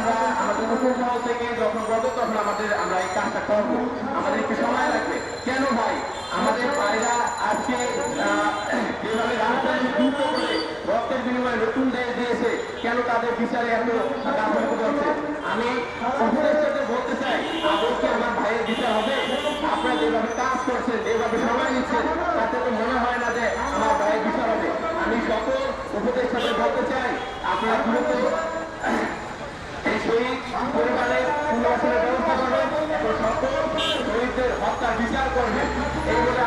আমরা আমাদের নতুন মহল থেকে যখন বলব তখন আমাদের আমরা এই কাজটা করব। আমাদের সময় লাগবে। কেন ভাই? আমাদের ভাইরা আজকে যেভাবে রাজধানী যুদ্ধ করে রক্তের বিনিময়ে নতুন দেশ দিয়েছে। কেন তাদের বিচারে এত গাফলতি করছে? আমি উপদেষ্টাদের বলতে চাই, আদৌ আমার ভাইয়ের বিচার হবে? আপনারা যেভাবে কাজ করছেন, যেভাবে সময় নিচ্ছেন তাতে তো মনে হয় না যে আমার ভাইয়ের বিচার হবে। আমি সকল উপদেষ্টাদের বলতে চাই, আপনারা দ্রুত হত্যার বিচার করবেন এই বলে